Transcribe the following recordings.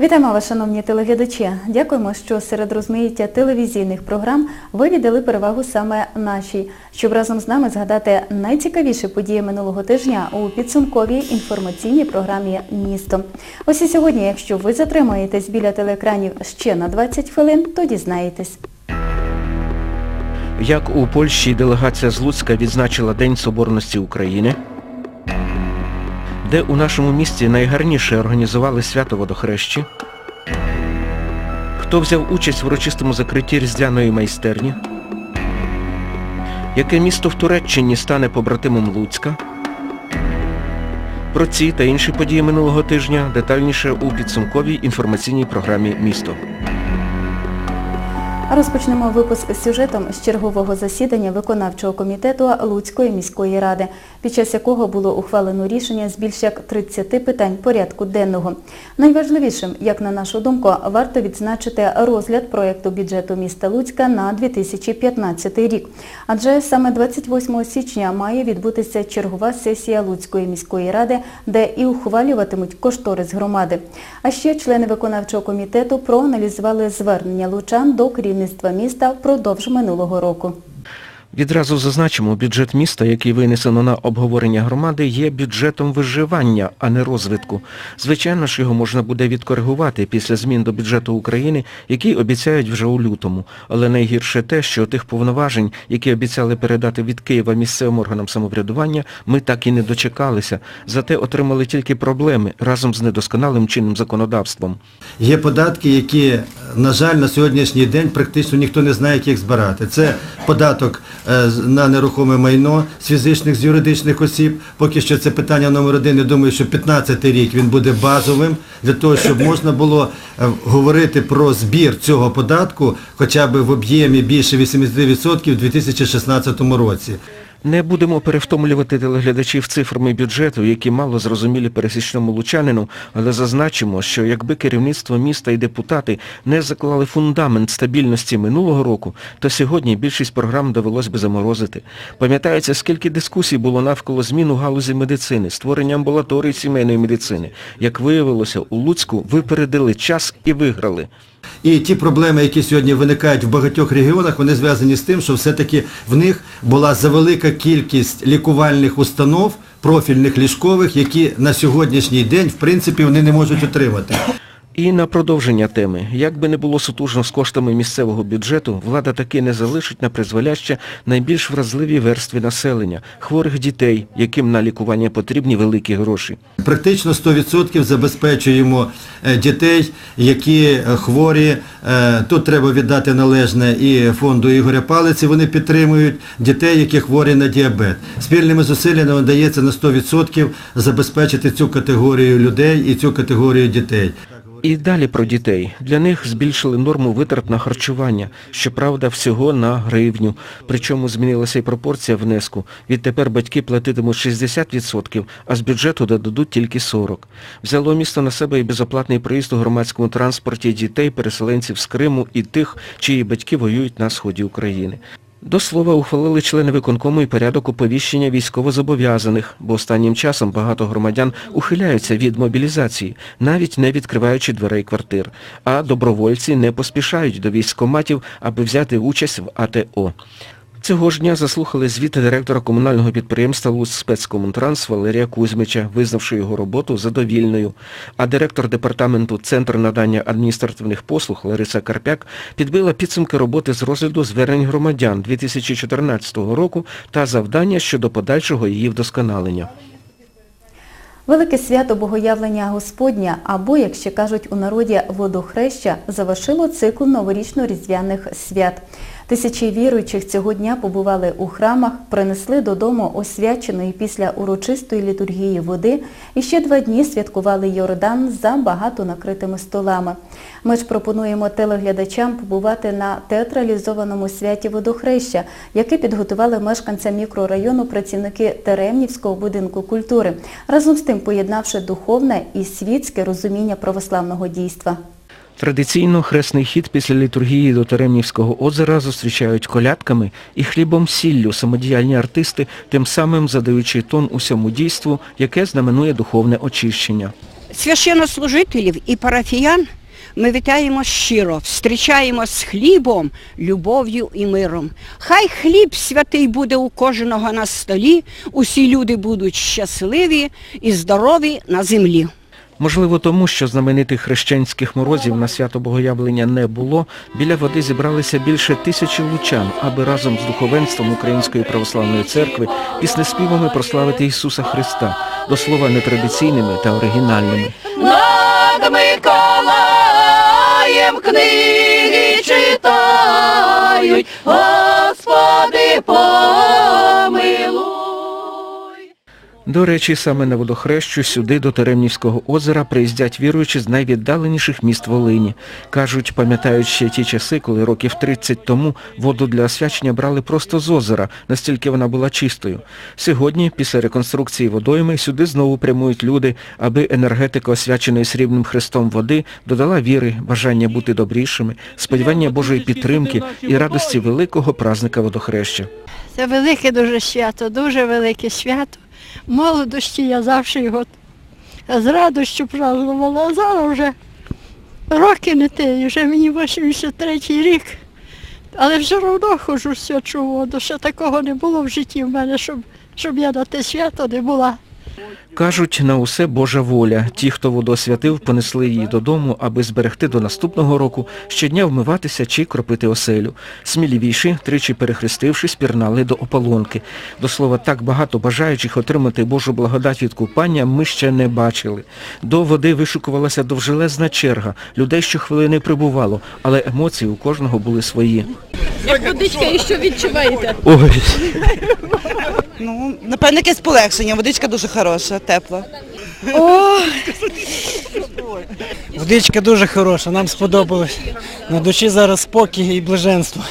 Вітаємо вас, шановні телеглядачі. Дякуємо, що серед розмаїття телевізійних програм ви віддали перевагу саме нашій, щоб разом з нами згадати найцікавіші події минулого тижня у підсумковій інформаційній програмі Місто. Ось і сьогодні, якщо ви затримаєтесь біля телеекранів ще на 20 хвилин, то дізнаєтесь. Як у Польщі делегація з Луцька відзначила День Соборності України, де у нашому місті найгарніше організували свято водохрещі, хто взяв участь в урочистому закритті різдвяної майстерні, яке місто в Туреччині стане побратимом Луцька. Про ці та інші події минулого тижня детальніше у підсумковій інформаційній програмі Місто. Розпочнемо випуск з сюжетом з чергового засідання виконавчого комітету Луцької міської ради, під час якого було ухвалено рішення з більш як 30 питань порядку денного. Найважливішим, як на нашу думку, варто відзначити розгляд проєкту бюджету міста Луцька на 2015 рік. Адже саме 28 січня має відбутися чергова сесія Луцької міської ради, де і ухвалюватимуть кошторис громади. А ще члени виконавчого комітету проаналізували звернення лучан до керівництва міста впродовж минулого року. Відразу зазначимо, бюджет міста, який винесено на обговорення громади, є бюджетом виживання, а не розвитку. Звичайно ж, його можна буде відкоригувати після змін до бюджету України, які обіцяють вже у лютому. Але найгірше те, що тих повноважень, які обіцяли передати від Києва місцевим органам самоврядування, ми так і не дочекалися. Зате отримали тільки проблеми разом з недосконалим чинним законодавством. Є податки, які, на жаль, на сьогоднішній день практично ніхто не знає, як їх збирати. Це податок е, на нерухоме майно з фізичних, з юридичних осіб. Поки що це питання номер один. Я думаю, що 15 рік він буде базовим для того, щоб можна було е, говорити про збір цього податку хоча б в об'ємі більше 80% у 2016 році. Не будемо перевтомлювати телеглядачів цифрами бюджету, які мало зрозумілі пересічному лучанину, але зазначимо, що якби керівництво міста і депутати не заклали фундамент стабільності минулого року, то сьогодні більшість програм довелось би заморозити. Пам'ятається, скільки дискусій було навколо змін у галузі медицини, створення амбулаторій сімейної медицини. Як виявилося, у Луцьку випередили час і виграли. І ті проблеми, які сьогодні виникають в багатьох регіонах, вони зв'язані з тим, що все-таки в них була завелика кількість лікувальних установ, профільних ліжкових, які на сьогоднішній день, в принципі, вони не можуть отримати. І на продовження теми. Як би не було сутужно з коштами місцевого бюджету, влада таки не залишить на призволяще найбільш вразливі верстви населення, хворих дітей, яким на лікування потрібні великі гроші. Практично 100% забезпечуємо е, дітей, які е, хворі. Е, Тут треба віддати належне і фонду Ігоря Палиці, вони підтримують дітей, які хворі на діабет. Спільними зусиллями вдається на 100% забезпечити цю категорію людей і цю категорію дітей. І далі про дітей. Для них збільшили норму витрат на харчування, щоправда, всього на гривню. Причому змінилася і пропорція внеску. Відтепер батьки платитимуть 60%, а з бюджету додадуть тільки 40%. Взяло місто на себе і безоплатний проїзд у громадському транспорті дітей, переселенців з Криму і тих, чиї батьки воюють на сході України. До слова, ухвалили члени виконкому і порядок оповіщення військовозобов'язаних, бо останнім часом багато громадян ухиляються від мобілізації, навіть не відкриваючи дверей квартир, а добровольці не поспішають до військкоматів, аби взяти участь в АТО. Цього ж дня заслухали звіт директора комунального підприємства «Луцьк спецкомунтранс» Валерія Кузьмича, визнавши його роботу задовільною. А директор департаменту Центр надання адміністративних послуг Лариса Карпяк підбила підсумки роботи з розгляду звернень громадян 2014 року та завдання щодо подальшого її вдосконалення. Велике свято Богоявлення Господня, або, як ще кажуть у народі, водохреща, завершило цикл новорічно-різдвяних свят. Тисячі віруючих цього дня побували у храмах, принесли додому освяченої після урочистої літургії води і ще два дні святкували Йордан за багато накритими столами. Ми ж пропонуємо телеглядачам побувати на театралізованому святі водохреща, яке підготували мешканцям мікрорайону працівники Теремнівського будинку культури, разом з тим поєднавши духовне і світське розуміння православного дійства. Традиційно хресний хід після літургії до Теремнівського озера зустрічають колядками і хлібом сіллю самодіяльні артисти, тим самим задаючи тон усьому дійству, яке знаменує духовне очищення. священнослужителів і парафіян ми вітаємо щиро, встрічаємо з хлібом, любов'ю і миром. Хай хліб святий буде у кожного на столі, усі люди будуть щасливі і здорові на землі. Можливо, тому, що знаменитих хрещенських морозів на свято Богоявлення не було, біля води зібралися більше тисячі лучан, аби разом з духовенством Української православної церкви піснеспівами прославити Ісуса Христа, до слова нетрадиційними та оригінальними. Над Миколаєм книги читають, Господи помилуй. До речі, саме на водохрещу сюди, до Теремнівського озера, приїздять віруючі з найвіддаленіших міст Волині. Кажуть, пам'ятають ще ті часи, коли років 30 тому воду для освячення брали просто з озера, настільки вона була чистою. Сьогодні, після реконструкції водойми, сюди знову прямують люди, аби енергетика освяченої срібним хрестом води додала віри, бажання бути добрішими, сподівання Божої підтримки і радості великого празника водохреща. Це велике дуже свято, дуже велике свято. Молодості я завжди його з радістю празднувала, а зараз вже роки не те, вже мені 83-й рік. Але все одно ходжу в свячу воду. Ще такого не було в житті в мене, щоб, щоб я на те свято не була. Кажуть, на усе Божа воля. Ті, хто воду освятив, понесли її додому, аби зберегти до наступного року, щодня вмиватися чи кропити оселю. Сміливіші, тричі перехрестившись, пірнали до ополонки. До слова, так багато бажаючих отримати Божу благодать від купання ми ще не бачили. До води вишукувалася довжелезна черга. Людей щохвилини прибувало, але емоції у кожного були свої. Ой, Ну, напевно, якесь полегшення. Водичка дуже хороша, тепла. Водичка дуже хороша, нам сподобалось. На душі зараз спокій і блаженство.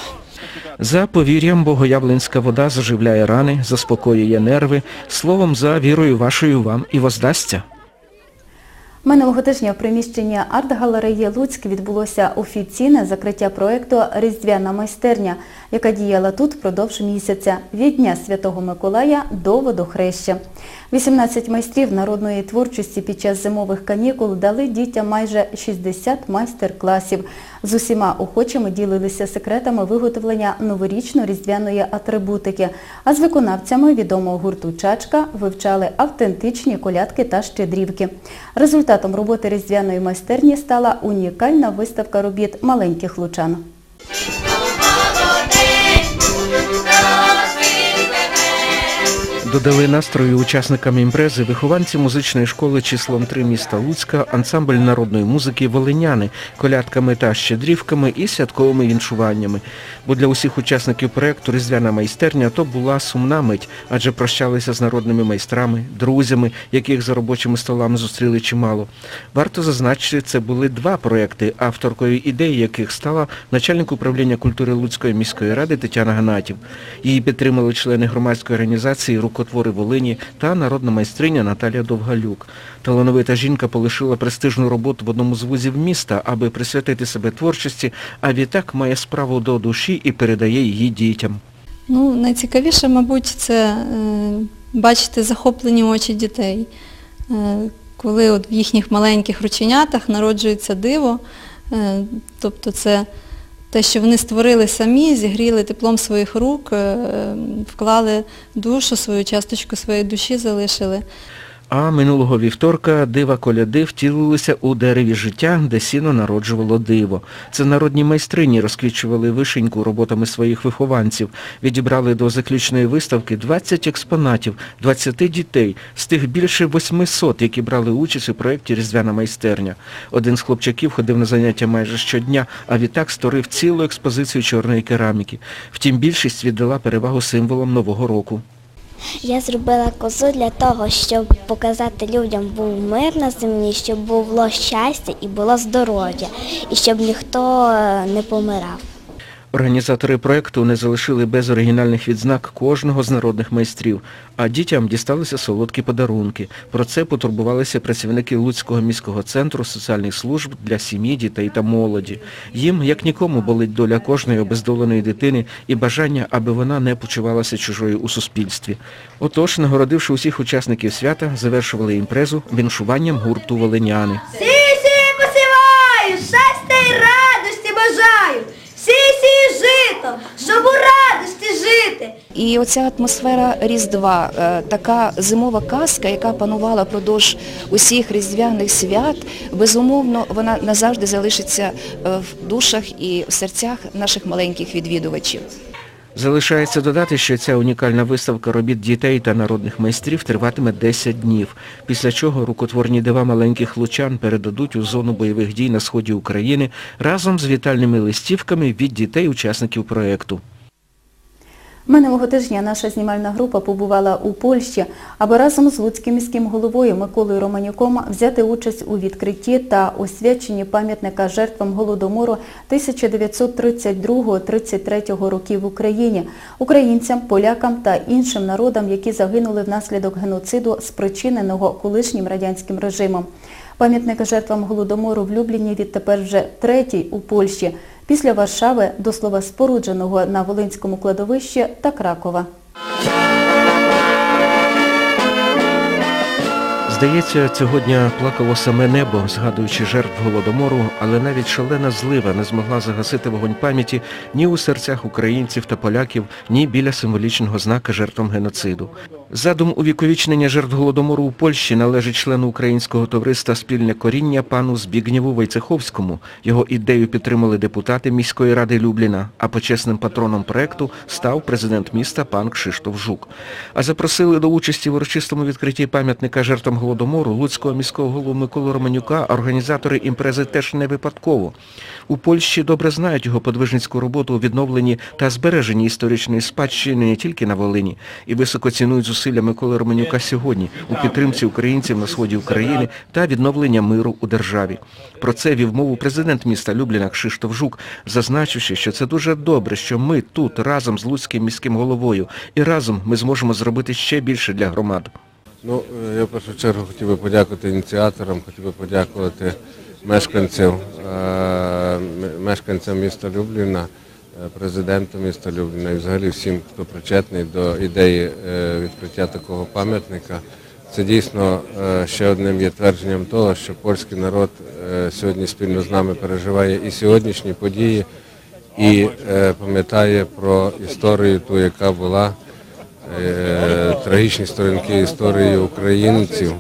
За повір'ям, богоявленська вода заживляє рани, заспокоює нерви, словом, за вірою вашою вам і воздасться. Минулого тижня в приміщенні арт-галереї Луцьк відбулося офіційне закриття проєкту Різдвяна майстерня, яка діяла тут впродовж місяця від Дня Святого Миколая до водохреща. 18 майстрів народної творчості під час зимових канікул дали дітям майже 60 майстер-класів. З усіма охочими ділилися секретами виготовлення новорічно-різдвяної атрибутики, а з виконавцями відомого гурту Чачка вивчали автентичні колядки та щедрівки. Результатом роботи різдвяної майстерні стала унікальна виставка робіт маленьких лучан. Додали настрою учасникам імпрези вихованці музичної школи числом 3 міста Луцька, ансамбль народної музики «Волиняни» колядками та щедрівками і святковими віншуваннями. Бо для усіх учасників проєкту «Різдвяна майстерня» то була сумна мить, адже прощалися з народними майстрами, друзями, яких за робочими столами зустріли чимало. Варто зазначити, це були два проєкти, авторкою ідеї яких стала начальник управління культури Луцької міської ради Тетяна Ганатів. Її підтримали члени громадської організації «Рукотвори Волині» та народна майстриня Наталія Довгалюк. Талановита жінка полишила престижну роботу в одному з вузів міста, аби присвятити себе творчості, а відтак має справу до душі і передає її дітям. Ну, найцікавіше, мабуть, це е, бачити захоплені очі дітей. Е, коли от в їхніх маленьких рученятах народжується диво, е, тобто це те, що вони створили самі, зігріли теплом своїх рук, е, вклали душу, свою часточку своєї душі залишили. А минулого вівторка дива коляди втілилися у дереві життя, де сіно народжувало диво. Це народні майстрині розквічували вишеньку роботами своїх вихованців, відібрали до заключної виставки 20 експонатів, 20 дітей, з тих більше 800, які брали участь у проєкті «Різдвяна майстерня». Один з хлопчаків ходив на заняття майже щодня, а відтак створив цілу експозицію чорної кераміки. Втім, більшість віддала перевагу символам Нового року. Я зробила козу для того, щоб показати людям був мир на землі, щоб було щастя і було здоров'я, і щоб ніхто е, не помирав. Організатори проекту не залишили без оригінальних відзнак кожного з народних майстрів, а дітям дісталися солодкі подарунки. Про це потурбувалися працівники Луцького міського центру соціальних служб для сім'ї, дітей та молоді. Їм, як нікому, болить доля кожної обездоленої дитини і бажання, аби вона не почувалася чужою у суспільстві. Отож, нагородивши усіх учасників свята, завершували імпрезу віншуванням гурту Волиняни. Щоб у радості жити. І оця атмосфера Різдва, е, така зимова казка, яка панувала продовж усіх різдвяних свят, безумовно, вона назавжди залишиться е, в душах і в серцях наших маленьких відвідувачів. Залишається додати, що ця унікальна виставка робіт дітей та народних майстрів триватиме 10 днів, після чого рукотворні дива маленьких лучан передадуть у зону бойових дій на сході України разом з вітальними листівками від дітей-учасників проєкту. Минулого тижня наша знімальна група побувала у Польщі, аби разом з Луцьким міським головою Миколою Романюком взяти участь у відкритті та освяченні пам'ятника жертвам Голодомору 1932-33 років в Україні, українцям, полякам та іншим народам, які загинули внаслідок геноциду, спричиненого колишнім радянським режимом. Пам'ятник жертвам Голодомору в Любліні відтепер вже третій у Польщі, після Варшави, до слова спорудженого на Волинському кладовищі та Кракова. Здається, цього дня плакало саме небо, згадуючи жертв Голодомору, але навіть шалена злива не змогла загасити вогонь пам'яті ні у серцях українців та поляків, ні біля символічного знака жертвам геноциду. Задум увіковічнення жертв Голодомору у Польщі належить члену українського товариства «Спільне коріння» пану Збігнєву Войцеховському. Його ідею підтримали депутати міської ради Любліна, а почесним патроном проекту став президент міста пан Кшиштоф Жук. А запросили до участі в урочистому відкритті пам'ятника жертвам Голодомору Луцького міського голову Миколу Романюка організатори імпрези теж не випадково. У Польщі добре знають його подвижницьку роботу у відновленні та збереженні історичної спадщини не тільки на Волині, і високо цінують зусилля Миколи Романюка сьогодні у підтримці українців на сході України та відновлення миру у державі. Про це вів мову президент міста Любліна Кшиштоф Жук, зазначивши, що це дуже добре, що ми тут разом з Луцьким міським головою і разом ми зможемо зробити ще більше для громад. Ну, я в першу чергу хотів би подякувати ініціаторам, хотів би подякувати мешканців, е, мешканцям міста Любліна, президенту міста Любліна і взагалі всім, хто причетний до ідеї е, відкриття такого пам'ятника. Це дійсно е, ще одним є твердженням того, що польський народ е, сьогодні спільно з нами переживає і сьогоднішні події, і пам'ятає про історію ту, яка була трагічні сторінки історії українців.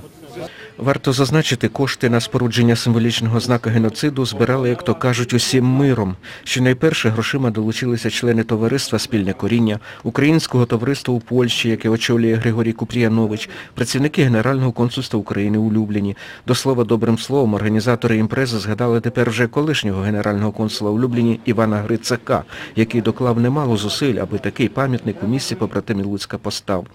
Варто зазначити, кошти на спорудження символічного знака геноциду збирали, як то кажуть, усім миром. Що найперше грошима долучилися члени товариства Спільне коріння, Українського товариства у Польщі, яке очолює Григорій Купріянович, працівники Генерального консульства України у Любліні. До слова, добрим словом, організатори імпрези згадали тепер вже колишнього генерального консула у Любліні Івана Грицака, який доклав немало зусиль, аби такий пам'ятник у місті побратимі Луцька постав.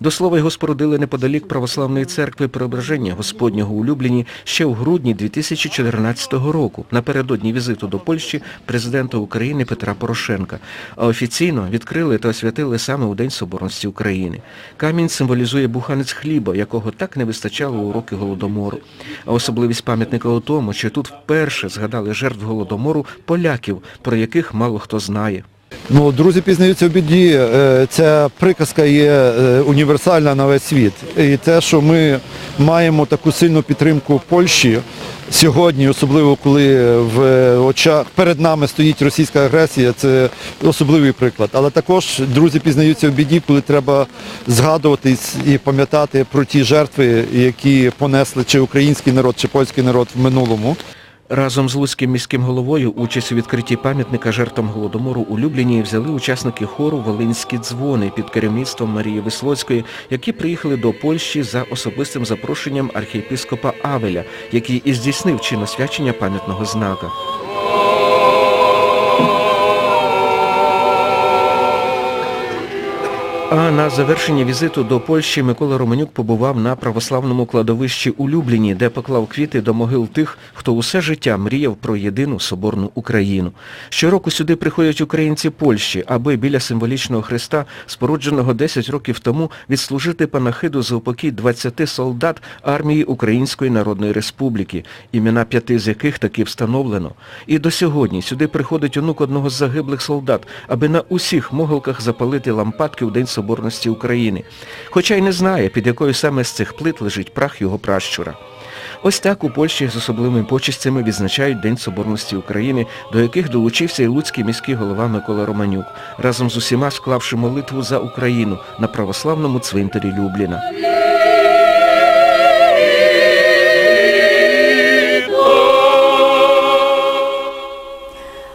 До слова, його спорудили неподалік Православної церкви Преображення Господнього у Любліні ще у грудні 2014 року, напередодні візиту до Польщі президента України Петра Порошенка. А офіційно відкрили та освятили саме у День Соборності України. Камінь символізує буханець хліба, якого так не вистачало у роки Голодомору. А особливість пам'ятника у тому, що тут вперше згадали жертв Голодомору поляків, про яких мало хто знає. Ну, друзі пізнаються в біді. Е, Ця приказка є е, універсальна на весь світ. І те, що ми маємо таку сильну підтримку Польщі сьогодні, особливо коли в очах перед нами стоїть російська агресія, це особливий приклад. Але також друзі пізнаються в біді, коли треба згадувати і пам'ятати про ті жертви, які понесли чи український народ, чи польський народ в минулому. Разом з Луцьким міським головою участь у відкритті пам'ятника жертвам Голодомору у Любліні взяли учасники хору «Волинські дзвони» під керівництвом Марії Вислоцької, які приїхали до Польщі за особистим запрошенням архієпископа Авеля, який і здійснив чиносвячення пам'ятного знака. А на завершення візиту до Польщі Микола Романюк побував на православному кладовищі у Любліні, де поклав квіти до могил тих, хто усе життя мріяв про єдину соборну Україну. Щороку сюди приходять українці Польщі, аби біля символічного хреста, спорудженого 10 років тому, відслужити панахиду за упокій 20 солдат армії Української Народної Республіки, імена п'яти з яких таки встановлено. І до сьогодні сюди приходить онук одного з загиблих солдат, аби на усіх могилках запалити лампадки у День Соборності України. Хоча й не знає, під якою саме з цих плит лежить прах його пращура. Ось так у Польщі з особливими почестями відзначають День Соборності України, до яких долучився і луцький міський голова Микола Романюк, разом з усіма склавши молитву за Україну на православному цвинтарі Любліна.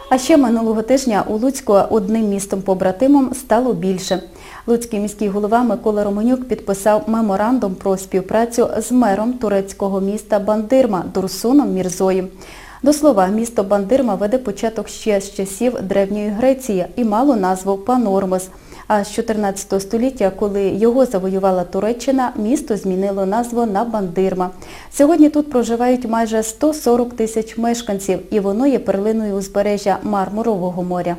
А ще минулого тижня у Луцьку одним містом-побратимом стало більше. Луцький міський голова Микола Романюк підписав меморандум про співпрацю з мером турецького міста Бандирма Дурсуном Мірзою. До слова, місто Бандирма веде початок ще з часів Древньої Греції і мало назву Панормос. А з 14 століття, коли його завоювала Туреччина, місто змінило назву на Бандирма. Сьогодні тут проживають майже 140 тисяч мешканців і воно є перлиною узбережжя Мармурового моря.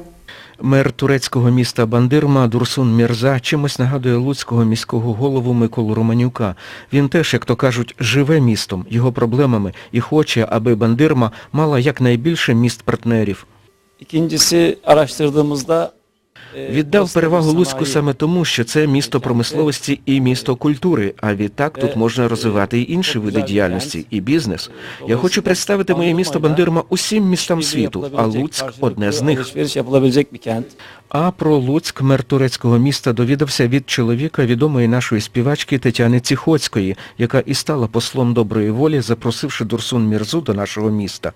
Мер турецького міста Бандирма Дурсун Мірза чимось нагадує луцького міського голову Миколу Романюка. Він теж, як то кажуть, живе містом, його проблемами і хоче, аби Бандирма мала якнайбільше міст-партнерів. İkincisi araştırdığımızda Віддав перевагу Луцьку саме тому, що це місто промисловості і місто культури, а відтак тут можна розвивати і інші види діяльності, і бізнес. Я хочу представити моє місто Бандирма усім містам світу, а Луцьк – одне з них. А про Луцьк мер турецького міста довідався від чоловіка відомої нашої співачки Тетяни Ціхоцької, яка і стала послом доброї волі, запросивши Дурсун Мірзу до нашого міста.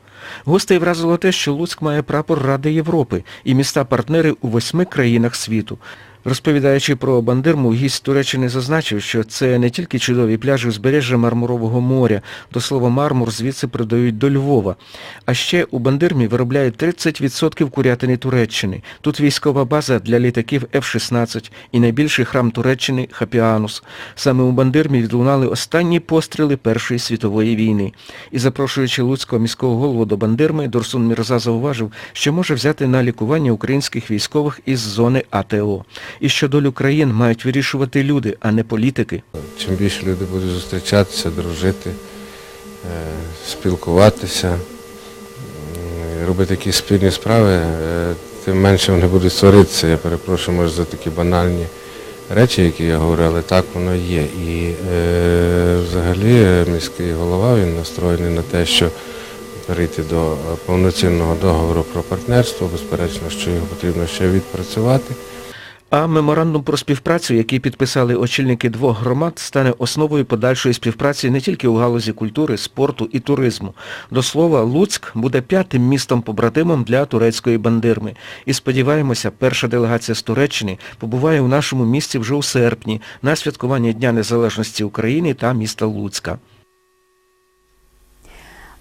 Гостей вразило те, що Луцьк має прапор Ради Європи і міста-партнери у восьми країнах світу. Розповідаючи про Бандирму, гість Туреччини зазначив, що це не тільки чудові пляжі узбережжя Мармурового моря, до слова мармур звідси продають до Львова. А ще у Бандирмі виробляють 30% курятини Туреччини. Тут військова база для літаків F-16 і найбільший храм Туреччини Хапіанус. Саме у Бандирмі відлунали останні постріли Першої світової війни. І запрошуючи Луцького міського голову до Бандирми, Дурсун Мірза зауважив, що може взяти на лікування українських військових із зони АТО. І що долю країн мають вирішувати люди, а не політики. Чим більше люди будуть зустрічатися, дружити, е, спілкуватися, робити якісь спільні справи, е, тим менше вони будуть сваритися. Я перепрошую, може, за такі банальні речі, які я говорю, але так воно є. І е, взагалі міський голова він настроєний на те, що перейти до повноцінного договору про партнерство. Безперечно, що його потрібно ще відпрацювати. А меморандум про співпрацю, який підписали очільники двох громад, стане основою подальшої співпраці не тільки у галузі культури, спорту і туризму. До слова, Луцьк буде п'ятим містом-побратимом для турецької бандирми. І сподіваємося, перша делегація з Туреччини побуває у нашому місті вже у серпні на святкування Дня Незалежності України та міста Луцька.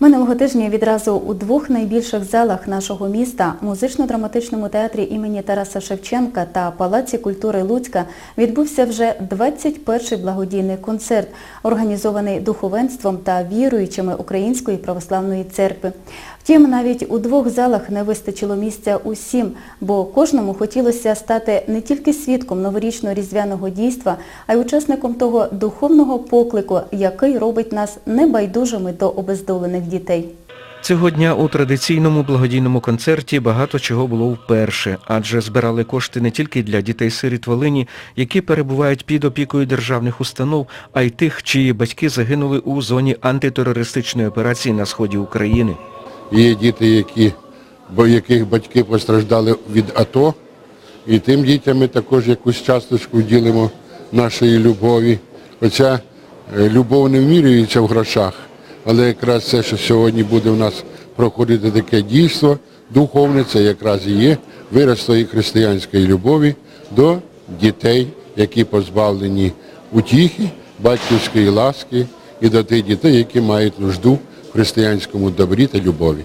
Минулого тижня відразу у двох найбільших залах нашого міста музично-драматичному театрі імені Тараса Шевченка та Палаці культури Луцька відбувся вже 21-й благодійний концерт, організований духовенством та віруючими Української православної церкви. Втім, навіть у двох залах не вистачило місця усім, бо кожному хотілося стати не тільки свідком новорічного різдвяного дійства, а й учасником того духовного поклику, який робить нас небайдужими до обездолених дітей. Цього дня у традиційному благодійному концерті багато чого було вперше, адже збирали кошти не тільки для дітей-сиріт Волині, які перебувають під опікою державних установ, а й тих, чиї батьки загинули у зоні антитерористичної операції на сході України. Є діти, які, бо яких батьки постраждали від АТО, і тим дітям ми також якусь часточку ділимо нашої любові. Хоча е, любов не вмірюється в грошах, але якраз це, що сьогодні буде в нас проходити таке дійство духовне, це якраз і є вираз тої християнської любові до дітей, які позбавлені утіхи, батьківської ласки, і до тих дітей, які мають нужду християнському добрі та любові.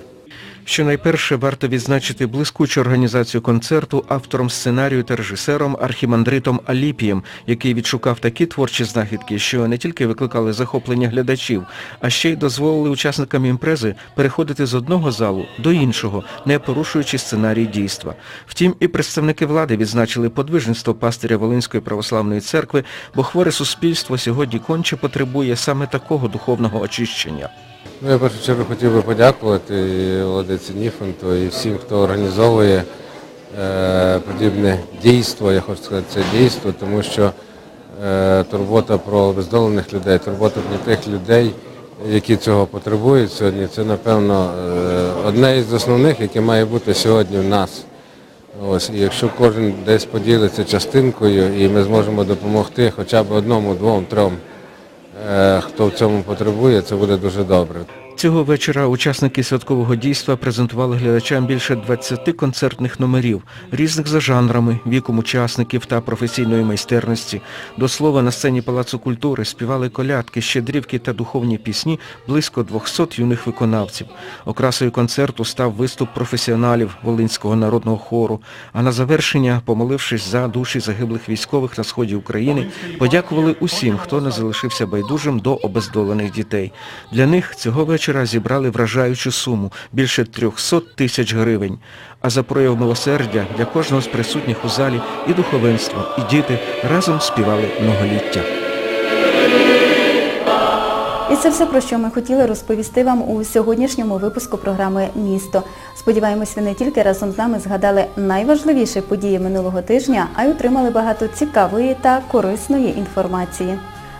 Щонайперше варто відзначити блискучу організацію концерту автором сценарію та режисером Архімандритом Аліпієм, який відшукав такі творчі знахідки, що не тільки викликали захоплення глядачів, а ще й дозволили учасникам імпрези переходити з одного залу до іншого, не порушуючи сценарій дійства. Втім, і представники влади відзначили подвижництво пастиря Волинської православної церкви, бо хворе суспільство сьогодні конче потребує саме такого духовного очищення. Ну, я в першу чергу хотів би подякувати і Володиці Ніфонту і всім, хто організовує е, подібне дійство, я хочу сказати, це дійство, тому що е, турбота про обездолених людей, турбота про тих людей, які цього потребують сьогодні, це, напевно, е, одне із основних, яке має бути сьогодні в нас. Ось, і якщо кожен десь поділиться частинкою і ми зможемо допомогти хоча б одному, двом, трьом, хто в цьому потребує, це буде дуже добре. Цього вечора учасники святкового дійства презентували глядачам більше 20 концертних номерів, різних за жанрами, віком учасників та професійної майстерності. До слова, на сцені Палацу культури співали колядки, щедрівки та духовні пісні близько 200 юних виконавців. Окрасою концерту став виступ професіоналів Волинського народного хору, а на завершення, помолившись за душі загиблих військових на сході України, подякували усім, хто не залишився байдужим до обездолених дітей. Для них цього вечора зібрали вражаючу суму – більше 300 тисяч гривень. А за прояв милосердя для кожного з присутніх у залі і духовенство, і діти разом співали многоліття. І це все, про що ми хотіли розповісти вам у сьогоднішньому випуску програми «Місто». Сподіваємось, ви не тільки разом з нами згадали найважливіші події минулого тижня, а й отримали багато цікавої та корисної інформації.